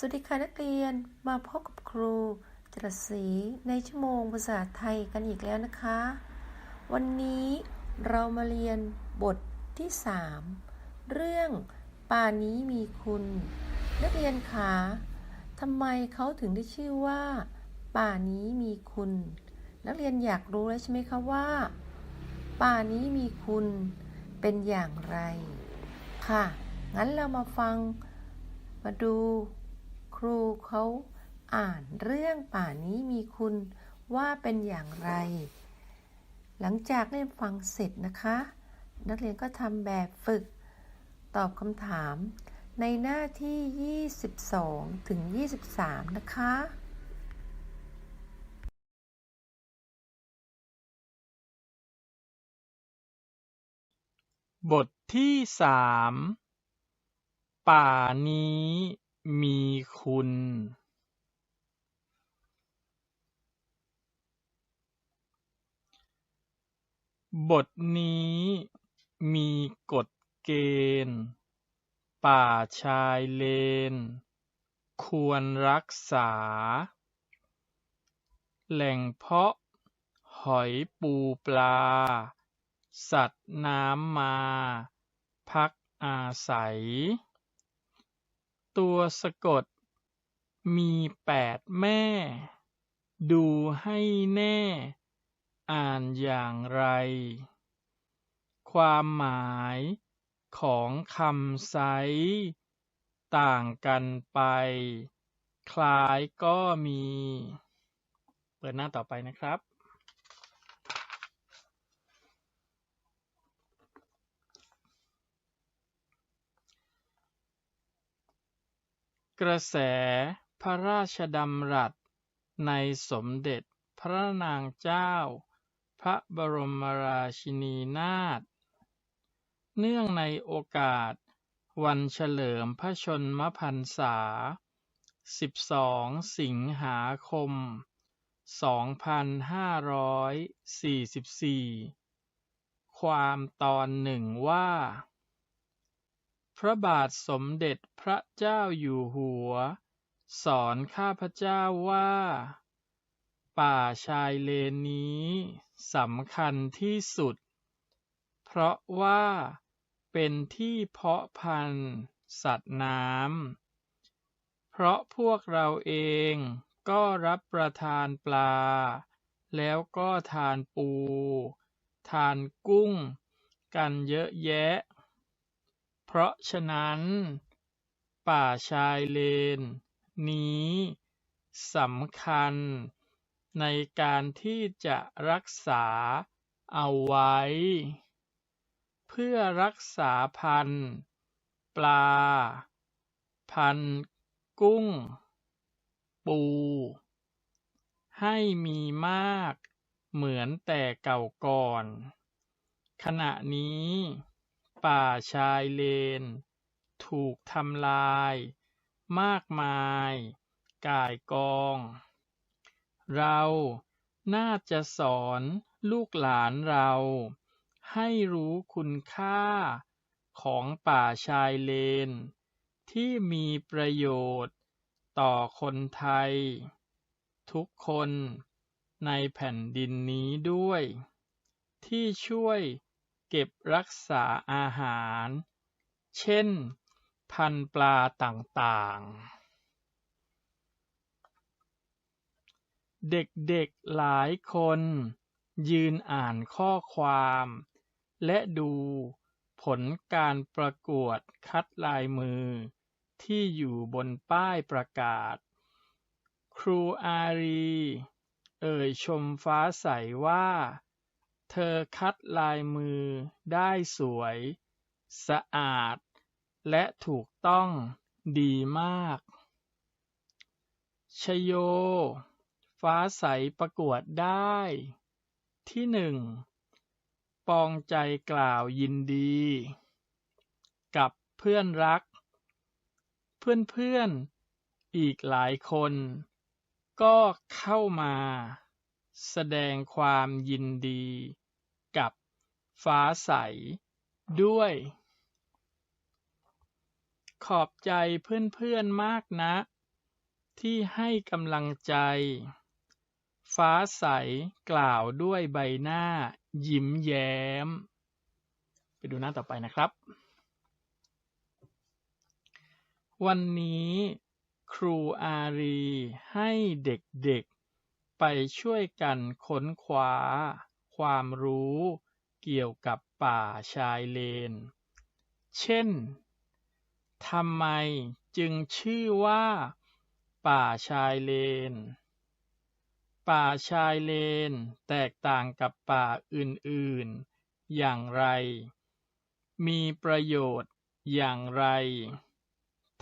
สวัสดีค่ะนักเรียนมาพบกับครูจรัสศรีในชั่วโมงภาษาไทยกันอีกแล้วนะคะ วันนี้เรามาเรียนบทที่ 3 เรื่องป่านี้มีคุณ นักเรียนคะทำไมเขาถึงได้ชื่อว่า ป่านี้มีคุณ นักเรียนอยากรู้แล้วใช่ไหมคะว่า ป่านี้มีคุณเป็นอย่างไร ค่ะ งั้นเรามาฟังมาดู ครูเขาอ่านเรื่องป่านี้มีคุณว่าเป็นอย่างไร หลังจากเรียนฟังเสร็จนะคะ นักเรียนก็ทำแบบฝึก ตอบคำถามในหน้าที่ 22 ถึง 23 นะคะบทที่สามป่านี้ มีคุณบทนี้มีกฎเกณฑ์ ป่าชายเลน ควรรักษา แหล่งเพาะ หอยปูปลา สัตว์น้ำมา พักอาศัย ตัวสะกด มีแปดแม่ ดูให้แน่ อ่านอย่างไร ความหมายของคำไซต่างกันไป คล้ายก็มี เปิดหน้าต่อไปนะครับ กระแสพระราชดำรัสในสมเด็จพระนางเจ้า พระบรมราชินีนาถ เนื่องในโอกาส วันเฉลิมพระชนมพรรษา 12 สิงหาคม 2544 ความตอนหนึ่งว่า พระบาทสมเด็จพระเจ้าอยู่หัว สอนข้าพเจ้าว่า ป่าชายเลนนี้สำคัญที่สุด เพราะว่าเป็นที่เพาะพันธุ์สัตว์น้ำ เพราะพวกเราเองก็รับประทานปลา แล้วก็ทานปู ทานกุ้ง กันเยอะแยะ เพราะฉะนั้น ป่าชายเลน นี้สำคัญ ในการที่จะรักษาเอาไว้ เพื่อรักษาพันธุ์ปลา พันธุ์กุ้ง ปู ให้มีมากเหมือนแต่เก่าก่อน ขณะนี้ ป่าชายเลน ถูกทำลาย มากมาย ก่ายกอง เราน่าจะสอนลูกหลานเรา ให้รู้คุณค่าของป่าชายเลน ที่มีประโยชน์ต่อคนไทย ทุกคนในแผ่นดินนี้ด้วย ที่ช่วย เก็บรักษาอาหาร เช่น พันธุ์ปลาต่างๆ เด็กๆหลายคนยืนอ่านข้อความ และดูผลการประกวดคัดลายมือ ที่อยู่บนป้ายประกาศ ครูอารี เอ่ยชมฟ้าใสว่า เธอคัดลายมือได้สวย สะอาด และถูกต้องดีมาก ชโย ฟ้าใสประกวดได้ ที่หนึ่ง ปองใจกล่าวยินดี กับเพื่อนรัก เพื่อนๆอีกหลายคน ก็เข้ามา แสดงความยินดีกับฟ้าใสด้วย ขอบใจเพื่อนๆมากนะ ที่ให้กำลังใจ ฟ้าใสกล่าวด้วยใบหน้า ยิ้มแย้ม ไปดูหน้าต่อไปนะครับ วันนี้ครูอารีให้เด็กๆ ไปช่วยกันค้นคว้า ความรู้เกี่ยวกับป่าชายเลน เช่น ทำไมจึงชื่อว่า ป่าชายเลน ป่าชายเลนแตกต่างกับป่าอื่นๆ อย่างไร มีประโยชน์อย่างไร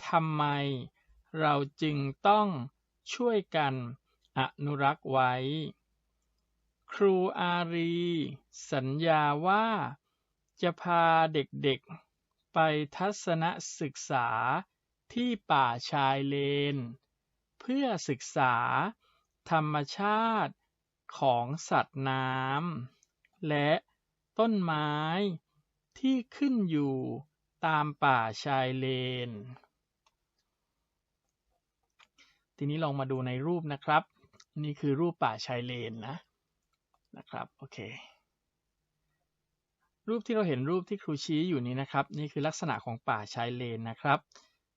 ทำไมเราจึงต้องช่วยกัน อนุรักษ์ไว้ ครูอารี สัญญาว่าจะพาเด็กๆ ไปทัศนศึกษาที่ป่าชายเลน เพื่อศึกษาธรรมชาติของสัตว์น้ำและต้นไม้ที่ขึ้นอยู่ตามป่าชายเลน ทีนี้ลองมาดูในรูปนะครับ นี่คือรูปป่าชายเลนนะนะครับโอเครูปที่เราเห็นรูปที่ครูชี้อยู่นี้นะครับ นี่คือลักษณะของป่าชายเลนนะครับ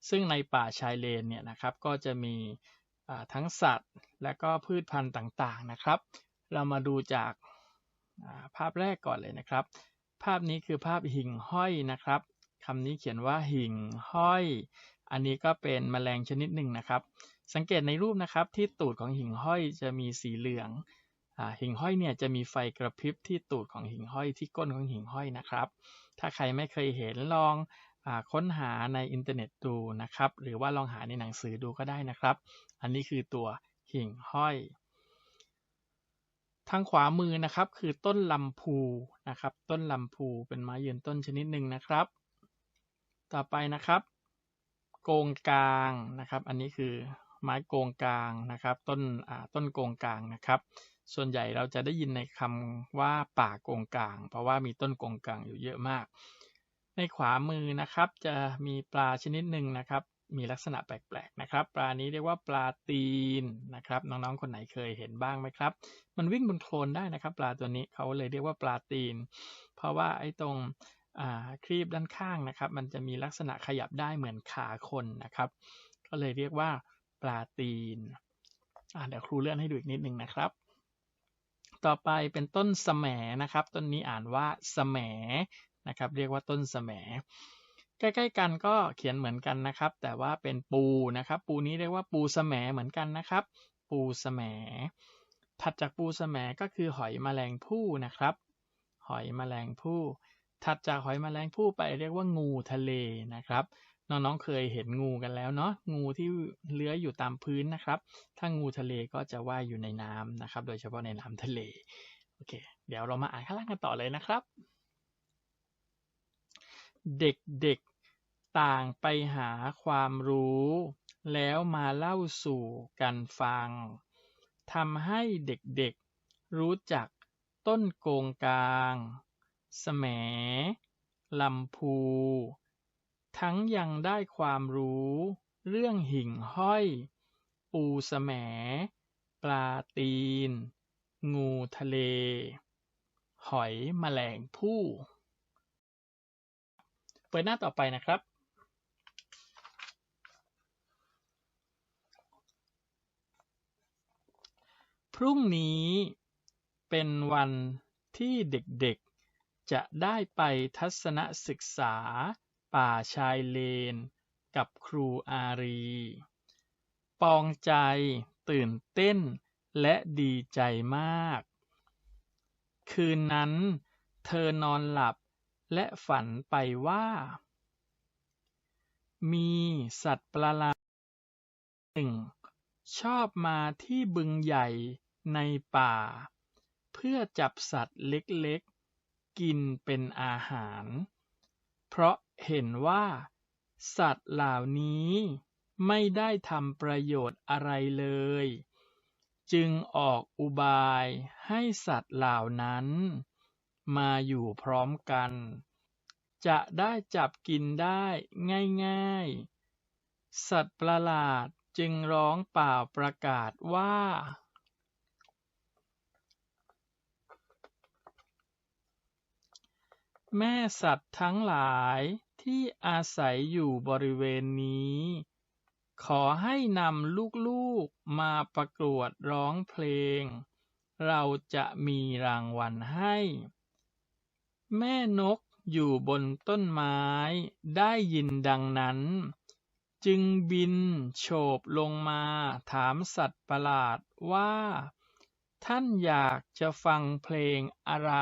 ซึ่งในป่าชายเลนเนี่ยนะครับก็จะมีทั้งสัตว์ และก็พืชพันธุ์ต่างๆนะครับ เรามาดูจากภาพแรกก่อนเลยนะครับ ภาพนี้คือภาพหิ่งห้อยนะครับคำนี้เขียนว่าหิ่งห้อย อันนี้ก็เป็นแมลงชนิดหนึ่งนะครับ สังเกตในรูปนะครับที่ตูดของหิ่งห้อยจะมีสีเหลืองหิ่งห้อยเนี่ยจะมีไฟกระพริบที่ตูดของหิ่งห้อยที่ก้นของหิ่งห้อยนะครับ ถ้าใครไม่เคยเห็นลองอค้นหาในอินเทอร์เน็ตดูนะครับ หรือว่าลองหาในหนังสือดูก็ได้นะครับ อันนี้คือตัวหิ่งห้อยทางขวามือนะครับคือต้นลำพูนะครับ ต้นลำพูเป็นไม้ยืนต้นชนิดหนึ่งนะครับ ต่อไปนะครับ โกงกลางนะครับ อันนี้คือไม้โกงกลางนะครับ ต้นต้นโกงกลางนะครับ ส่วนใหญ่เราจะได้ยินในคำว่าป่าโกงกลาง เพราะว่ามีต้นโกงกลางอยู่เยอะมาก ในขวามือนะครับ จะมีปลาชนิดหนึ่งนะครับ มีลักษณะแปลกๆนะครับ ปลานี้เรียกว่าปลาตีนนะครับ น้องๆคนไหนเคยเห็นบ้างไหมครับ มันวิ่งบนโคลนได้นะครับ ปลาตัวนี้เขาเลยเรียกว่าปลาตีน เพราะว่าไอ้ตรง ครีบด้านข้างนะครับ มันจะมีลักษณะขยับได้เหมือนขาคนนะครับ ก็เลยเรียกว่าปลาตีนเดี๋ยวครูเลื่อนให้ดูอีกนิดนึงนะครับ ต่อไปเป็นต้นสแหมนะครับ ต้นนี้อ่านว่าสแหมนะครับ เรียกว่าต้นสแหมใกล้ๆกันก็เขียนเหมือนกันนะครับ แต่ว่าเป็นปูนะครับ ปูนี้เรียกว่าปูสแหมเหมือนกันนะครับ ปูสแหมถัดจากปูสแหมก็คือหอยแมลงภู่นะครับ หอยแมลงภู่ ถัดจากหอยแมลงภู่ไปเรียกว่างูทะเลนะครับ น้องๆเคยเห็นงูกันแล้วเนาะงูที่เลื้อยอยู่ตามพื้นนะครับ ถ้างูทะเลก็จะว่ายอยู่ในน้ำนะครับ โดยเฉพาะในน้ำทะเลโอเค เดี๋ยวเรามาอ่านข้างล่างกันต่อเลยนะครับ เด็กๆต่างไปหาความรู้ แล้วมาเล่าสู่กันฟังทำให้เด็กๆรู้จักต้นโกงกลาง แสมลำพู ทั้งยังได้ความรู้เรื่องหิ่งห้อย ปูแสม ปลาตีน งูทะเล หอยแมลงภู่เปิดหน้าต่อไปนะครับ พรุ่งนี้เป็นวันที่เด็กๆ จะได้ไปทัศนศึกษา ป่าชายเลน กับครูอารี ปองใจ ตื่นเต้น และดีใจมาก คืนนั้นเธอนอนหลับและฝันไปว่า มีสัตว์ประหลาดหนึ่งชอบมาที่บึงใหญ่ในป่า เพื่อจับสัตว์เล็ก กินเป็นอาหาร เพราะเห็นว่าสัตว์เหล่านี้ไม่ได้ทำประโยชน์อะไรเลย จึงออกอุบายให้สัตว์เหล่านั้น มาอยู่พร้อมกัน จะได้จับกินได้ง่ายๆ สัตว์ประหลาดจึงร้องเปล่าประกาศว่า แม่สัตว์ทั้งหลายที่อาศัยอยู่บริเวณนี้ ขอให้นำลูกๆมาประกวดร้องเพลง เราจะมีรางวัลให้ แม่นกอยู่บนต้นไม้ได้ยินดังนั้น จึงบินโฉบลงมาถามสัตว์ประหลาดว่า ท่านอยากจะฟังเพลงอะไร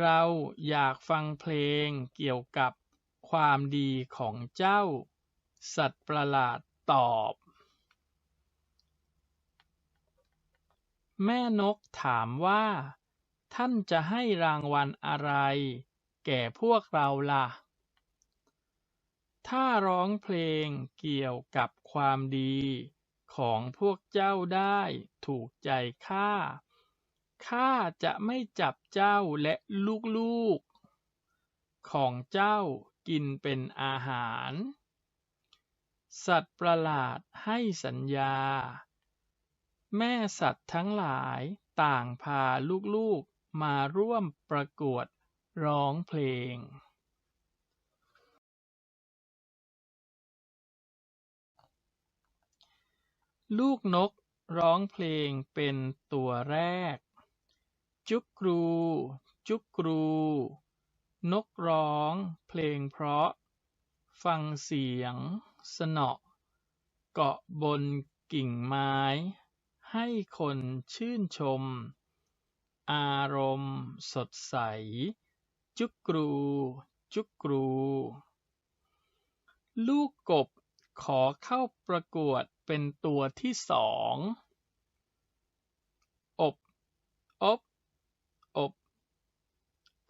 เราอยากฟังเพลงเกี่ยวกับความดีของเจ้า สัตว์ประหลาดตอบ แม่นกถามว่า ท่านจะให้รางวัลอะไร แก่พวกเราล่ะ ถ้าร้องเพลงเกี่ยวกับความดีของพวกเจ้าได้ถูกใจข้า ข้าจะไม่จับเจ้าและลูกๆ ของเจ้ากินเป็นอาหาร สัตว์ประหลาดให้สัญญา แม่สัตว์ทั้งหลายต่างพาลูกๆมาร่วมประกวดร้องเพลง ลูกนกร้องเพลงเป็นตัวแรก จุกกรู จุกกรู นกร้อง เพลงเพราะ ฟังเสียง สนอเกาะบนกิ่งไม้ ให้คนชื่นชม อารมณ์สดใส จุกกรู จุกกรู ลูกกบขอเข้าประกวดเป็นตัวที่สอง อบ อบอบ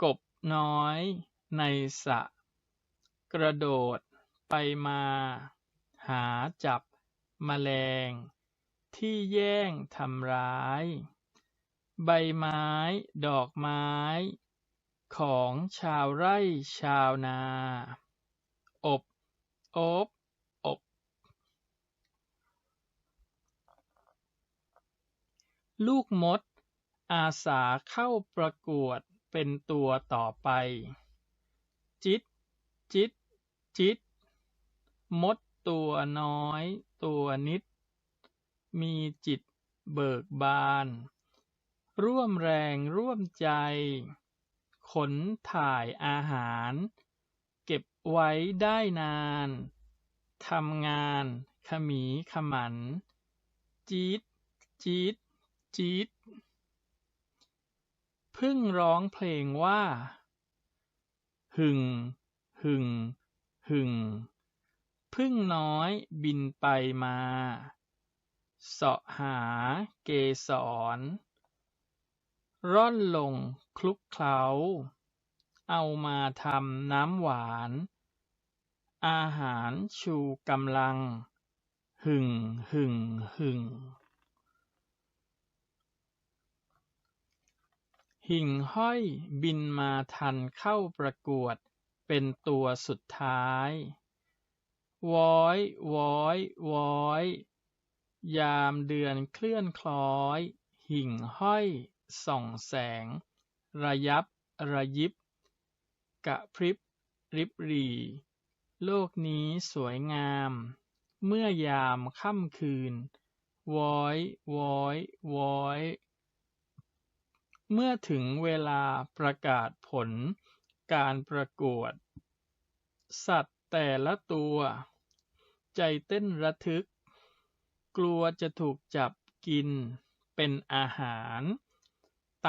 กบน้อยในสระกระโดดไปมา หาจับแมลง ที่แย่งทำร้าย ใบไม้ดอกไม้ ของชาวไร่ชาวนา อบอบอบลูกมดอาสาเข้าประกวด เป็นตัวต่อไป จิต จิต จิต มดตัวน้อย ตัวนิด มีจิตเบิกบาน ร่วมแรงร่วมใจ ขนถ่ายอาหาร เก็บไว้ได้นาน ทำงาน ขมีขมัน จีดจีดจีด ผึ้งร้องเพลงว่า หึ่ง หึ่ง หึ่งผึ้งน้อยบินไปมาเสาะหาเกสร ร่อนลงคลุกเคล้า เอามาทำน้ำหวาน อาหารชูกำลัง หึ่งหึ่งหึ่ง หิ่งห้อยบินมาทันเข้าประกวด เป็นตัวสุดท้ายว้อยว้อยว้อยยามเดือนเคลื่อนคล้อย หิ่งห้อยส่องแสง ระยับระยิบ กะพริบ ริบหรี โลกนี้สวยงาม เมื่อยามค่ำคืนว้อยว้อยว้อย เมื่อถึงเวลาประกาศผลการประกวด สัตว์แต่ละตัว ใจเต้นระทึก กลัวจะถูกจับกินเป็นอาหาร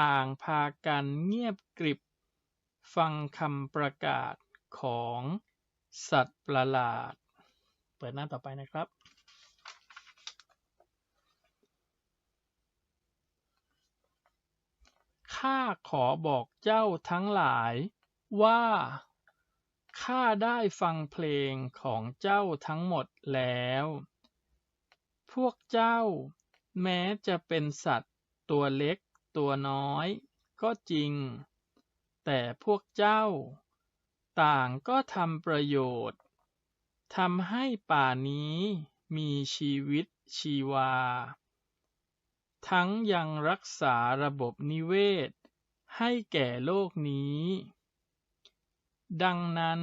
ต่างพากันเงียบกริบ ฟังคำประกาศของสัตว์ประหลาด เปิดหน้าต่อไปนะครับ ข้าขอบอกเจ้าทั้งหลายว่าข้าได้ฟังเพลงของเจ้าทั้งหมดแล้ว พวกเจ้าแม้จะเป็นสัตว์ตัวเล็กตัวน้อยก็จริง แต่พวกเจ้า ต่างก็ทำประโยชน์ทำให้ป่านี้มีชีวิตชีวา ทั้งยังรักษาระบบนิเวศ ให้แก่โลกนี้ ดังนั้น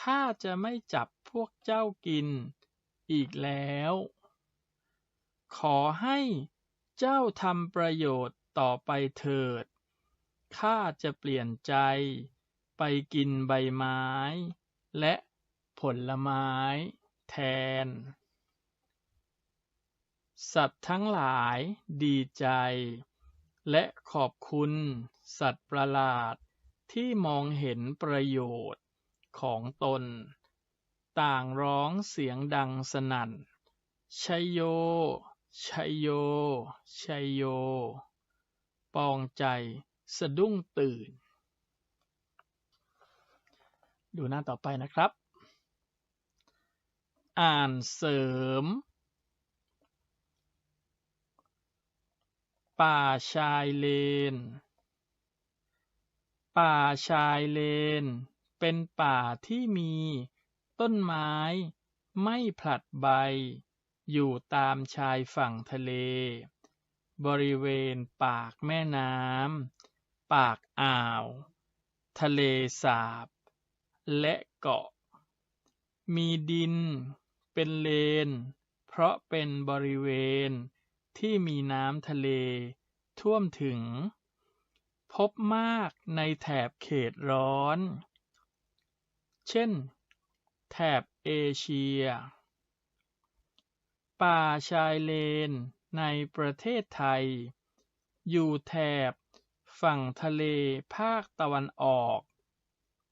ข้าจะไม่จับพวกเจ้ากินอีกแล้ว ขอให้เจ้าทำประโยชน์ต่อไปเถิด ข้าจะเปลี่ยนใจไปกินใบไม้ และผลไม้แทน สัตว์ทั้งหลายดีใจ และขอบคุณสัตว์ประหลาดที่มองเห็นประโยชน์ของตน ต่างร้องเสียงดังสนั่นชัยโยชัยโยชัยโย ปองใจสะดุ้งตื่น ดูหน้าต่อไปนะครับ อ่านเสริม ป่าชายเลน ป่าชายเลน เป็นป่าที่มี ต้นไม้ ไม่ผลัดใบ อยู่ตามชายฝั่งทะเล บริเวณปากแม่น้ำ ปากอ่าว ทะเลสาบ และเกาะ มีดิน เป็นเลน เพราะเป็นบริเวณ ที่มีน้ำทะเล ท่วมถึง พบมากในแถบเขตร้อน เช่น แถบเอเชีย ป่าชายเลนในประเทศไทย อยู่แถบฝั่งทะเลภาคตะวันออก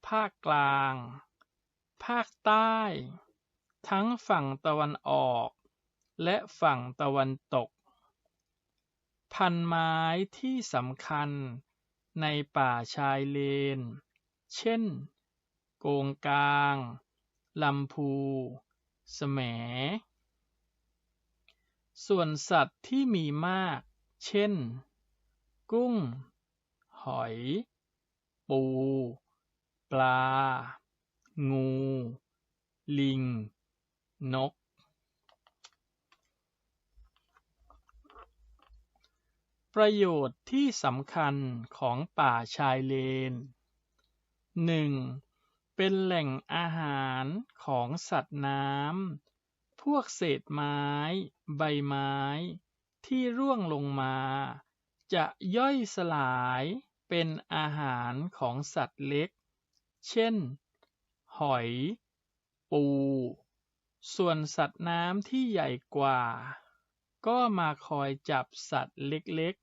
ภาคกลาง ภาคใต้ ทั้งฝั่งตะวันออก และฝั่งตะวันตก พันไม้ที่สำคัญในป่าชายเลน เช่น โกงกาง ลำพู แสม ส่วนสัตว์ที่มีมาก เช่น กุ้ง หอย ปู ปลา งู ลิง นก ประโยชน์ที่สำคัญของป่าชายเลน 1. เป็นแหล่งอาหารของสัตว์น้ำ พวกเศษไม้ ใบไม้ ที่ร่วงลงมา จะย่อยสลายเป็นอาหารของสัตว์เล็ก เช่น หอย ปู ส่วนสัตว์น้ำที่ใหญ่กว่า ก็มาคอยจับสัตว์เล็ก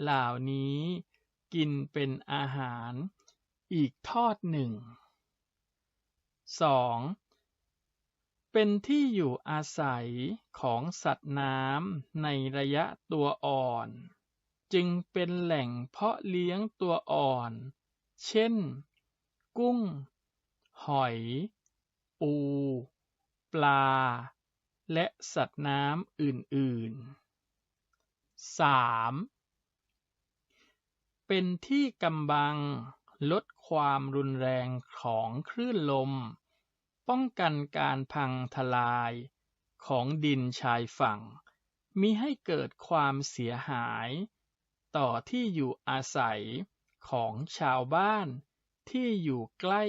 เหล่านี้กินเป็นอาหารอีกทอดหนึ่ง 2. เป็นที่อยู่อาศัยของสัตว์น้ำในระยะตัวอ่อน จึงเป็นแหล่งเพาะเลี้ยงตัวอ่อน เช่น กุ้ง หอย ปู ปลา และสัตว์น้ำอื่นๆ 3. เป็นที่กำบัง ลดความรุนแรงของคลื่นลม ป้องกันการพังทลายของดินชายฝั่ง มิให้เกิดความเสียหาย ต่อที่อยู่อาศัยของชาวบ้านที่อยู่ใกล้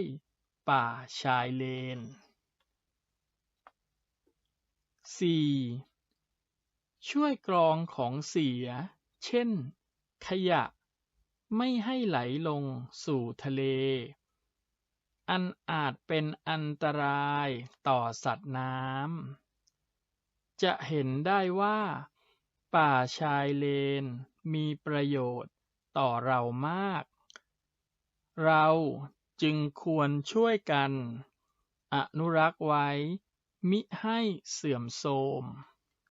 ป่าชายเลน 4. ช่วยกรองของเสีย เช่น ขยะ ไม่ให้ไหลลงสู่ทะเล อันอาจเป็นอันตรายต่อสัตว์น้ำ จะเห็นได้ว่า ป่าชายเลนมีประโยชน์ต่อเรามาก เราจึงควรช่วยกัน อนุรักษ์ไว้มิให้เสื่อมโทรม